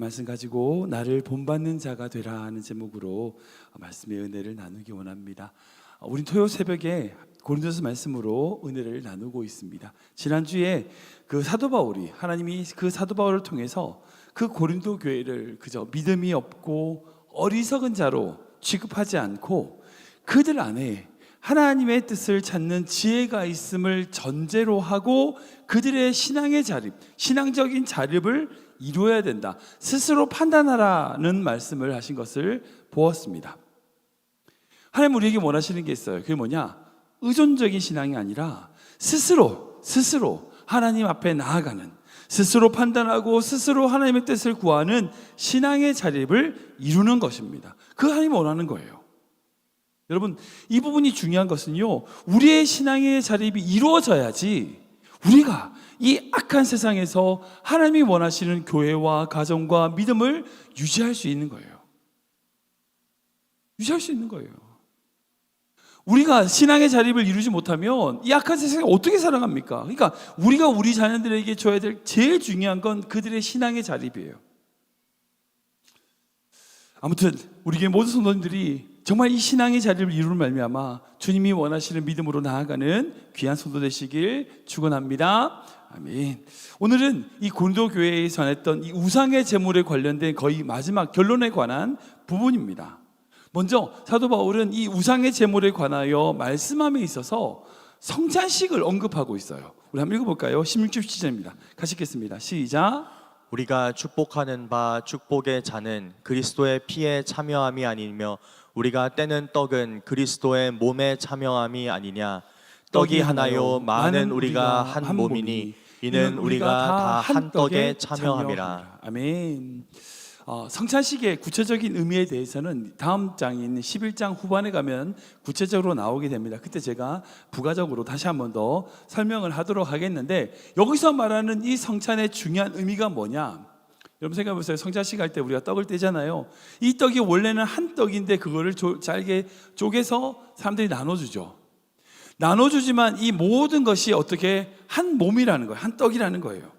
본 말씀 가지고 나를 본받는 자가 되라 하는 제목으로 말씀의 은혜를 나누기 원합니다. 어, 우린 토요 새벽에 고린도서 말씀으로 은혜를 나누고 있습니다. 지난주에 그 사도 바울이 하나님이 그 사도 바울을 통해서 그 고린도 교회를 그저 믿음이 없고 어리석은 자로 취급하지 않고 그들 안에 하나님의 뜻을 찾는 지혜가 있음을 전제로 하고 그들의 신앙의 자립, 신앙적인 자립을 이루어야 된다. 스스로 판단하라는 말씀을 하신 것을 보았습니다. 하나님 우리에게 원하시는 게 있어요. 그게 뭐냐? 의존적인 신앙이 아니라 스스로 스스로 하나님 앞에 나아가는 스스로 판단하고 스스로 하나님의 뜻을 구하는 신앙의 자립을 이루는 것입니다. 그 하나님 원하는 거예요. 여러분, 이 부분이 중요한 것은요, 우리의 신앙의 자립이 이루어져야지 우리가 이 악한 세상에서 하나님이 원하시는 교회와 가정과 믿음을 유지할 수 있는 거예요. 유지할 수 있는 거예요. 우리가 신앙의 자립을 이루지 못하면 이 악한 세상에 어떻게 살아갑니까? 그러니까 우리가 우리 자녀들에게 줘야 될 제일 중요한 건 그들의 신앙의 자립이에요. 아무튼 우리 교회 모든 성도님들이 정말 이 신앙의 자리를 이루는 말미암아 주님이 원하시는 믿음으로 나아가는 귀한 성도 되시길 축원합니다. 아멘. 오늘은 이 고린도 교회에 전했던 이 우상의 제물에 관련된 거의 마지막 결론에 관한 부분입니다. 먼저 사도 바울은 이 우상의 제물에 관하여 말씀함에 있어서 성찬식을 언급하고 있어요. 우리 한번 읽어볼까요? 16절 시절입니다. 같이 읽겠습니다. 시작. 우리가 축복하는 바 축복의 잔은 그리스도의 피에 참여함이 아니며 우리가 떼는 떡은 그리스도의 몸에 참여함이 아니냐 떡이 하나요 많은 우리가 한 몸이니 이는 우리가 다 한 떡에 참여함이라 아멘. 어, 성찬식의 구체적인 의미에 대해서는 다음 장인 11장 후반에 가면 구체적으로 나오게 됩니다. 그때 제가 부가적으로 다시 한 번 더 설명을 하도록 하겠는데 여기서 말하는 이 성찬의 중요한 의미가 뭐냐? 여러분 생각해 보세요. 성찬식 할 때 우리가 떡을 떼잖아요. 이 떡이 원래는 한 떡인데 그거를 조- 잘게 쪼개서 사람들이 나눠주죠. 나눠주지만 이 모든 것이 어떻게 한 몸이라는 거예요. 한 떡이라는 거예요.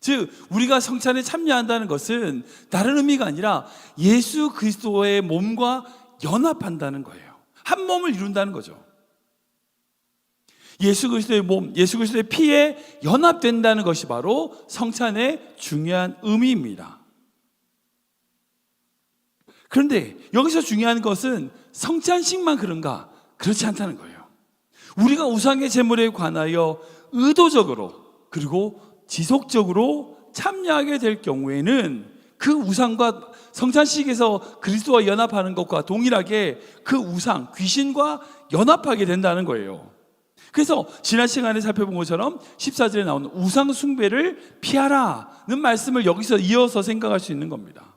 즉 우리가 성찬에 참여한다는 것은 다른 의미가 아니라 예수 그리스도의 몸과 연합한다는 거예요. 한 몸을 이룬다는 거죠. 예수 그리스도의 몸, 예수 그리스도의 피에 연합된다는 것이 바로 성찬의 중요한 의미입니다. 그런데 여기서 중요한 것은 성찬식만 그런가? 그렇지 않다는 거예요. 우리가 우상의 제물에 관하여 의도적으로 그리고 지속적으로 참여하게 될 경우에는 그 우상과 성찬식에서 그리스도와 연합하는 것과 동일하게 그 우상, 귀신과 연합하게 된다는 거예요. 그래서 지난 시간에 살펴본 것처럼 14절에 나오는 우상 숭배를 피하라는 말씀을 여기서 이어서 생각할 수 있는 겁니다.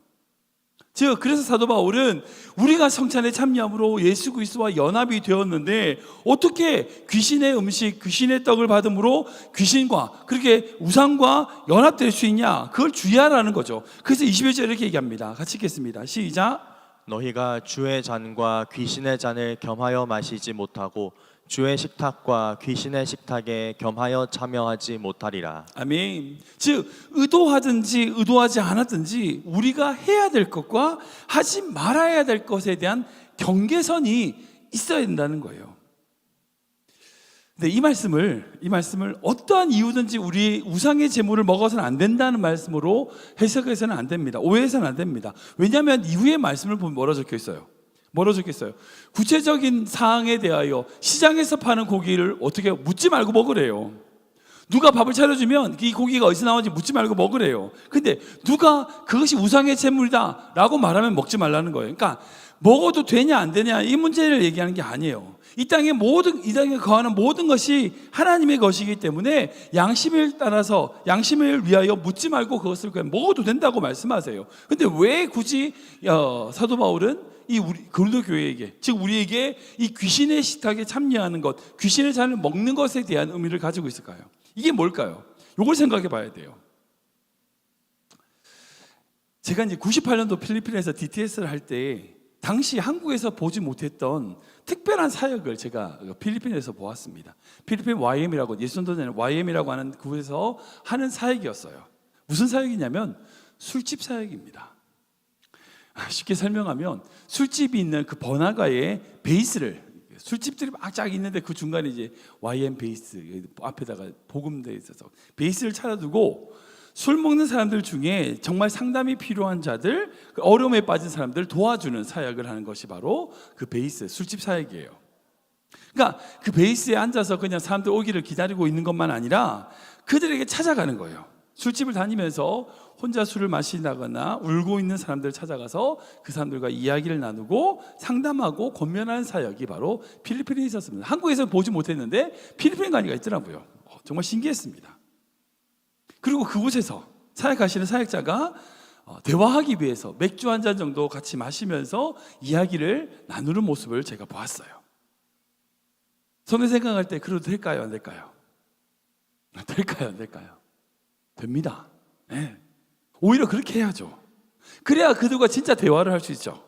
즉 그래서 사도 바울은 우리가 성찬에 참여함으로 예수 그리스도와 연합이 되었는데 어떻게 귀신의 음식, 귀신의 떡을 받음으로 귀신과 그렇게 우상과 연합될 수 있냐? 그걸 주의하라는 거죠. 그래서 21절에 이렇게 얘기합니다. 같이 읽겠습니다. 시작. 너희가 주의 잔과 귀신의 잔을 겸하여 마시지 못하고 주의 식탁과 귀신의 식탁에 겸하여 참여하지 못하리라 아멘. 즉 의도하든지 의도하지 않았든지 우리가 해야 될 것과 하지 말아야 될 것에 대한 경계선이 있어야 된다는 거예요. 근데 이 말씀을 이 말씀을 어떠한 이유든지 우리 우상의 제물을 먹어서는 안 된다는 말씀으로 해석해서는 안 됩니다. 오해해서는 안 됩니다. 왜냐하면 이후의 말씀을 보면 뭐라 적혀 있어요. 뭐라 적혀 있어요. 구체적인 사항에 대하여 시장에서 파는 고기를 어떻게 묻지 말고 먹으래요. 누가 밥을 차려주면 이 고기가 어디서 나오는지 묻지 말고 먹으래요. 근데 누가 그것이 우상의 제물이다 라고 말하면 먹지 말라는 거예요. 그러니까 먹어도 되냐 안 되냐 이 문제를 얘기하는 게 아니에요. 이 땅의 모든 이 땅에 거하는 모든 것이 하나님의 것이기 때문에 양심을 따라서 양심을 위하여 묻지 말고 그것을 그냥 먹어도 된다고 말씀하세요. 근데 왜 굳이 어, 사도 바울은 이 우리 고린도 교회에게 즉 우리에게 이 귀신의 식탁에 참여하는 것, 귀신의 잔을 먹는 것에 대한 의미를 가지고 있을까요? 이게 뭘까요? 이걸 생각해 봐야 돼요. 제가 이제 98년도 필리핀에서 DTS를 할 때 당시 한국에서 보지 못했던 특별한 사역을 제가 필리핀에서 보았습니다. 필리핀 YM이라고 예수전도자는 YM이라고 하는 곳에서 하는 사역이었어요. 무슨 사역이냐면 술집 사역입니다. 쉽게 설명하면 술집이 있는 그 번화가의 베이스를 술집들이 막쫙 있는데 그 중간에 이제 YM 베이스 앞에다가 복음돼 있어서 베이스를 차려두고 술 먹는 사람들 중에 정말 상담이 필요한 자들 그 어려움에 빠진 사람들 도와주는 사역을 하는 것이 바로 그 베이스 술집 사역이에요. 그러니까 그 베이스에 앉아서 그냥 사람들 오기를 기다리고 있는 것만 아니라 그들에게 찾아가는 거예요. 술집을 다니면서 혼자 술을 마시다거나 울고 있는 사람들 찾아가서 그 사람들과 이야기를 나누고 상담하고 권면하는 사역이 바로 필리핀에 있었습니다. 한국에서 보지 못했는데 필리핀 가니가 있더라고요. 어, 정말 신기했습니다. 그리고 그곳에서 사역하시는 사역자가 어, 대화하기 위해서 맥주 한 잔 정도 같이 마시면서 이야기를 나누는 모습을 제가 보았어요. 손에 생각할 때 그래도 될까요? 안 될까요? 될까요? 안 될까요? 됩니다. 네. 오히려 그렇게 해야죠. 그래야 그들과 진짜 대화를 할 수 있죠.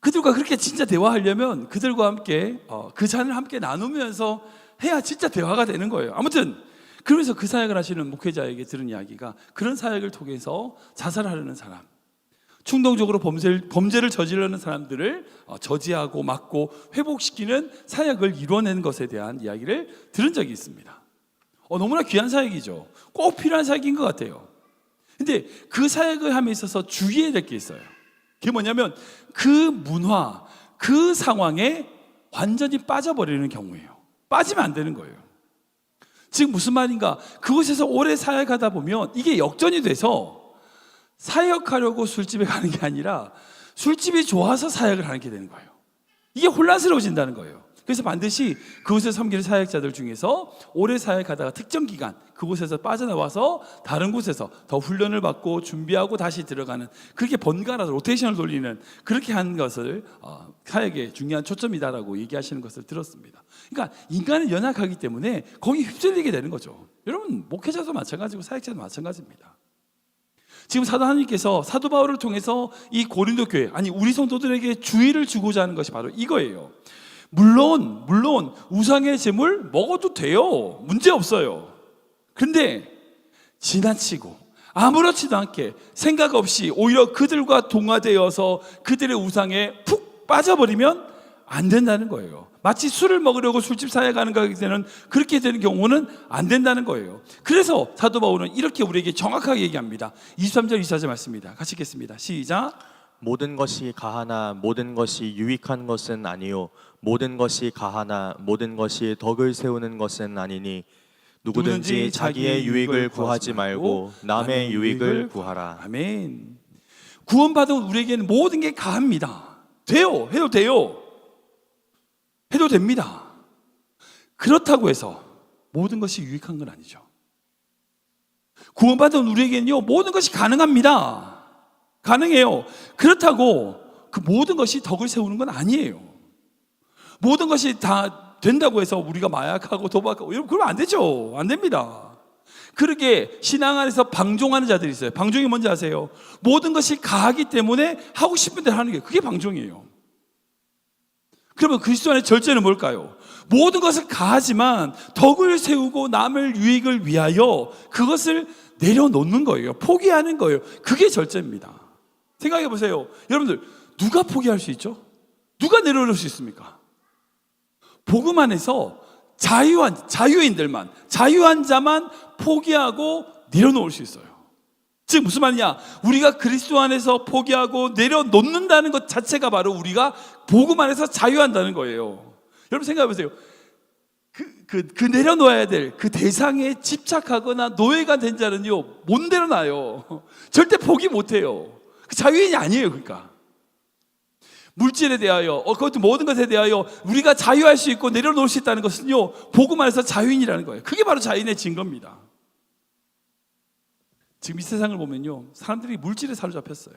그들과 그렇게 진짜 대화하려면 그들과 함께 어, 그 잔을 함께 나누면서 해야 진짜 대화가 되는 거예요. 아무튼 그러면서 그 사역을 하시는 목회자에게 들은 이야기가 그런 사역을 통해서 자살하려는 사람, 충동적으로 범죄를, 범죄를 저지르는 사람들을 어, 저지하고 막고 회복시키는 사역을 이뤄낸 것에 대한 이야기를 들은 적이 있습니다. 어, 너무나 귀한 사역이죠. 꼭 필요한 사역인 것 같아요. 근데 그 사역을 함에 있어서 주의해야 될 게 있어요. 그게 뭐냐면 그 문화, 그 상황에 완전히 빠져버리는 경우예요. 빠지면 안 되는 거예요. 지금 무슨 말인가? 그곳에서 오래 사역하다 보면 이게 역전이 돼서 사역하려고 술집에 가는 게 아니라 술집이 좋아서 사역을 하는 게 되는 거예요. 이게 혼란스러워진다는 거예요. 그래서 반드시 그곳에 섬기는 사역자들 중에서 오래 사역하다가 특정 기간 그곳에서 빠져나와서 다른 곳에서 더 훈련을 받고 준비하고 다시 들어가는 그렇게 번갈아서 로테이션을 돌리는 그렇게 하는 것을 어, 사역의 중요한 초점이다라고 얘기하시는 것을 들었습니다. 그러니까 인간은 연약하기 때문에 거기 휩쓸리게 되는 거죠. 여러분 목회자도 마찬가지고 사역자도 마찬가지입니다. 지금 사도 하나님께서 사도 바울을 통해서 이 고린도 교회 아니 우리 성도들에게 주의를 주고자 하는 것이 바로 이거예요. 물론 물론 우상의 제물 먹어도 돼요. 문제 없어요. 근데 지나치고 아무렇지도 않게 생각 없이 오히려 그들과 동화되어서 그들의 우상에 푹 빠져버리면 안 된다는 거예요. 마치 술을 먹으려고 술집 사에 가는 것에는 그렇게 되는 경우는 안 된다는 거예요. 그래서 사도 바울은 이렇게 우리에게 정확하게 얘기합니다. 23절 24절 말씀입니다. 같이 읽겠습니다. 시작. 모든 것이 가하나 모든 것이 유익한 것은 아니요 모든 것이 가하나 모든 것이 덕을 세우는 것은 아니니 누구든지 자기의 유익을 구하지 말고 남의 유익을 구하라. 아멘. 구원받은 우리에게는 모든 게 가합니다. 돼요. 해도 돼요. 해도 됩니다. 그렇다고 해서 모든 것이 유익한 건 아니죠. 구원받은 우리에게는요, 모든 것이 가능합니다. 가능해요. 그렇다고 그 모든 것이 덕을 세우는 건 아니에요. 모든 것이 다 된다고 해서 우리가 마약하고 도박하고 여러분 그러면 안 되죠. 안 됩니다. 그렇게 신앙 안에서 방종하는 자들이 있어요. 방종이 뭔지 아세요? 모든 것이 가하기 때문에 하고 싶은 대로 하는 게 그게 방종이에요. 그러면 그리스도 안의 절제는 뭘까요? 모든 것을 가하지만 덕을 세우고 남을 유익을 위하여 그것을 내려놓는 거예요. 포기하는 거예요. 그게 절제입니다. 생각해 보세요. 여러분들 누가 포기할 수 있죠? 누가 내려놓을 수 있습니까? 복음 안에서 자유한 자유인들만 자유한 자만 포기하고 내려놓을 수 있어요. 즉 무슨 말이냐? 우리가 그리스도 안에서 포기하고 내려놓는다는 것 자체가 바로 우리가 복음 안에서 자유한다는 거예요. 여러분 생각해 보세요. 그, 그, 그 내려놓아야 될 그 대상에 집착하거나 노예가 된 자는요, 못 내려놔요. 절대 포기 못 해요. 그 자유인이 아니에요, 그러니까. 물질에 대하여, 어, 그것도 모든 것에 대하여 우리가 자유할 수 있고 내려놓을 수 있다는 것은요, 복음 안에서 자유인이라는 거예요. 그게 바로 자유인의 증거입니다. 지금 이 세상을 보면요, 사람들이 물질에 사로잡혔어요.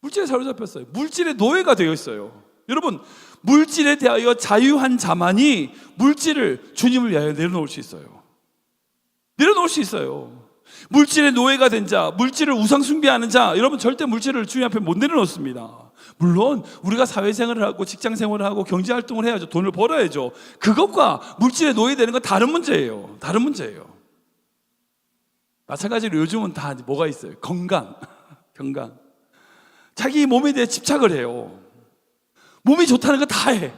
물질에 사로잡혔어요. 물질의 노예가 되어 있어요. 여러분, 물질에 대하여 자유한 자만이 물질을 주님을 위하여 내려놓을 수 있어요. 내려놓을 수 있어요. 물질의 노예가 된 자, 물질을 우상 숭배하는 자, 여러분 절대 물질을 주님 앞에 못 내려놓습니다. 물론 우리가 사회생활을 하고 직장 생활을 하고 경제 활동을 해야죠. 돈을 벌어야죠. 그것과 물질의 노예되는 건 다른 문제예요. 다른 문제예요. 마찬가지로 요즘은 다 뭐가 있어요? 건강, 건강. 자기 몸에 대해 집착을 해요. 몸이 좋다는 거 다 해.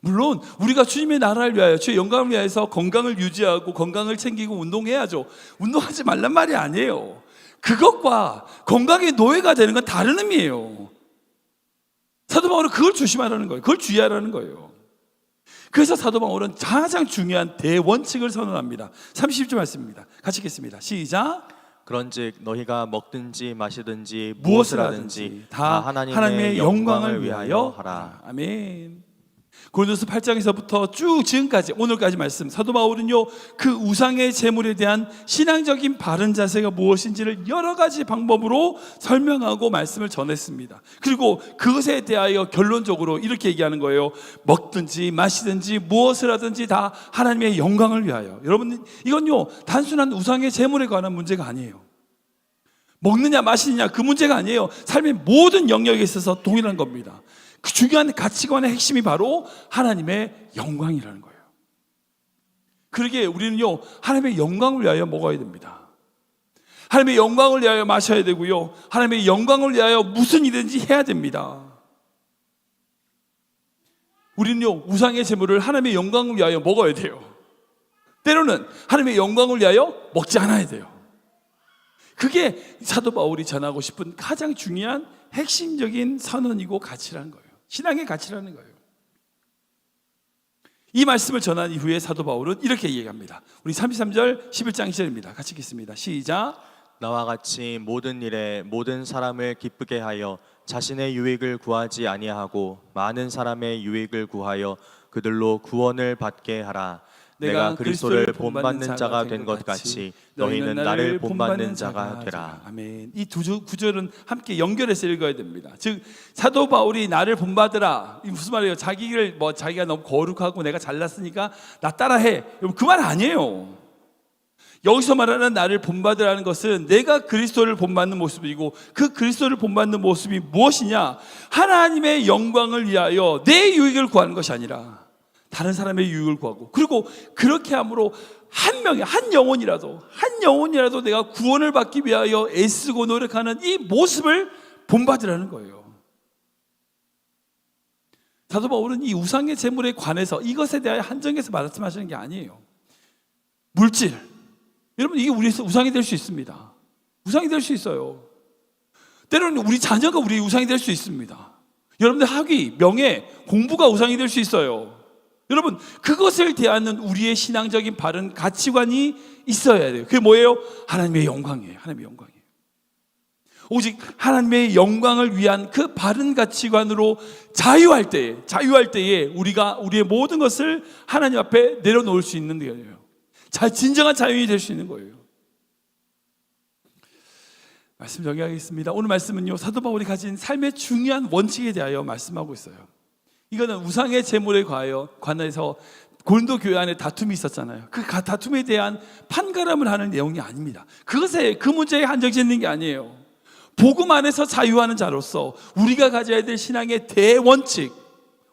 물론 우리가 주님의 나라를 위하여 주의 영광을 위하여서 건강을 유지하고 건강을 챙기고 운동해야죠. 운동하지 말란 말이 아니에요. 그것과 건강의 노예가 되는 건 다른 의미예요. 사도 바울은 그걸 조심하라는 거예요. 그걸 주의하라는 거예요. 그래서 사도 바울은 가장 중요한 대원칙을 선언합니다. 30절 말씀입니다. 같이 읽겠습니다. 시작. 그런즉 너희가 먹든지 마시든지 무엇을 하든지 하든지 다 하나님의, 영광을 위하여 하라. 아멘. 고린도서 8장에서부터 쭉 지금까지 오늘까지 말씀 사도 바울은요 그 우상의 제물에 대한 신앙적인 바른 자세가 무엇인지를 여러 가지 방법으로 설명하고 말씀을 전했습니다. 그리고 그것에 대하여 결론적으로 이렇게 얘기하는 거예요. 먹든지 마시든지 무엇을 하든지 다 하나님의 영광을 위하여. 여러분 이건요 단순한 우상의 제물에 관한 문제가 아니에요. 먹느냐 마시느냐 그 문제가 아니에요. 삶의 모든 영역에 있어서 동일한 겁니다. 그 중요한 가치관의 핵심이 바로 하나님의 영광이라는 거예요. 그러기에 우리는요, 하나님의 영광을 위하여 먹어야 됩니다. 하나님의 영광을 위하여 마셔야 되고요. 하나님의 영광을 위하여 무슨 일든지 해야 됩니다. 우리는요, 우상의 재물을 하나님의 영광을 위하여 먹어야 돼요. 때로는 하나님의 영광을 위하여 먹지 않아야 돼요. 그게 사도 바울이 전하고 싶은 가장 중요한 핵심적인 선언이고 가치라는 거예요. 신앙의 가치라는 거예요. 이 말씀을 전한 이후에 사도 바울은 이렇게 얘기합니다. 우리 33절 11장 1절입니다. 같이 읽겠습니다. 시작. 나와 같이 모든 일에 모든 사람을 기쁘게 하여 자신의 유익을 구하지 아니하고 많은 사람의 유익을 구하여 그들로 구원을 받게 하라. 내가 그리스도를 본받는 자가 된 것 같이 너희는 나를 본받는 자가 되라. 아멘. 이 두 구절은 함께 연결해서 읽어야 됩니다. 즉 사도 바울이 나를 본받으라. 이 무슨 말이에요? 자기를 뭐 자기가 너무 거룩하고 내가 잘났으니까 나 따라해. 그말 아니에요. 여기서 말하는 나를 본받으라는 것은 내가 그리스도를 본받는 모습이고 그 그리스도를 본받는 모습이 무엇이냐? 하나님의 영광을 위하여 내 유익을 구하는 것이 아니라 다른 사람의 유익을 구하고 그리고 그렇게 함으로 한 명의 한 영혼이라도 한 영혼이라도 내가 구원을 받기 위하여 애쓰고 노력하는 이 모습을 본받으라는 거예요. 사도 바울은 이 우상의 재물에 관해서 이것에 대하여 한정해서 말씀하시는 게 아니에요. 물질. 여러분 이게 우리 우상이 될 수 있습니다. 우상이 될 수 있어요. 때로는 우리 자녀가 우리 우상이 될 수 있습니다. 여러분들 학위, 명예, 공부가 우상이 될 수 있어요. 여러분 그것을 대하는 우리의 신앙적인 바른 가치관이 있어야 돼요. 그게 뭐예요? 하나님의 영광이에요. 하나님의 영광이에요. 오직 하나님의 영광을 위한 그 바른 가치관으로 자유할 때에 자유할 때에 우리가 우리의 모든 것을 하나님 앞에 내려놓을 수 있는 거예요. 자 진정한 자유인이 될 수 있는 거예요. 말씀 정리하겠습니다. 오늘 말씀은요 사도 바울이 가진 삶의 중요한 원칙에 대하여 말씀하고 있어요. 이거는 우상의 제물에 관해서 고린도 교회 안에 다툼이 있었잖아요. 그 가- 다툼에 대한 판가름을 하는 내용이 아닙니다. 그것에 그 문제에 한정짓는 게 아니에요. 복음 안에서 자유하는 자로서 우리가 가져야 될 신앙의 대원칙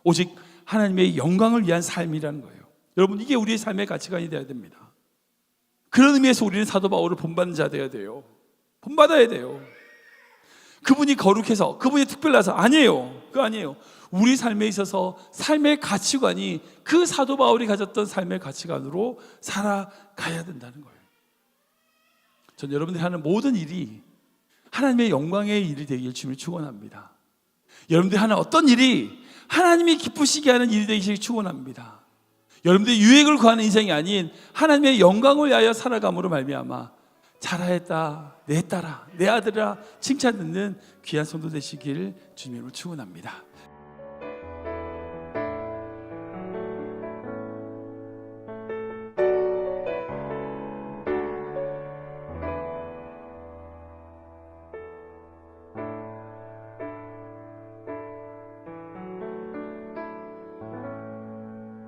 오직 하나님의 영광을 위한 삶이라는 거예요. 여러분 이게 우리의 삶의 가치관이 되어야 됩니다. 그런 의미에서 우리는 사도 바울을 본받는 자 되어야 돼요. 본받아야 돼요. 그분이 거룩해서 그분이 특별해서 아니에요. 그 아니에요. 우리 삶에 있어서 삶의 가치관이 그 사도 바울이 가졌던 삶의 가치관으로 살아가야 된다는 거예요. 전 여러분들이 하는 모든 일이 하나님의 영광의 일이 되길 주님을 축원합니다. 여러분들이 하는 어떤 일이 하나님이 기쁘시게 하는 일이 되기를 축원합니다. 여러분들이 유익을 구하는 인생이 아닌 하나님의 영광을 위하여 살아감으로 말미암아 잘하였다 내 딸아 내 아들아 칭찬 듣는 귀한 성도 되시길 주님으로 축원합니다.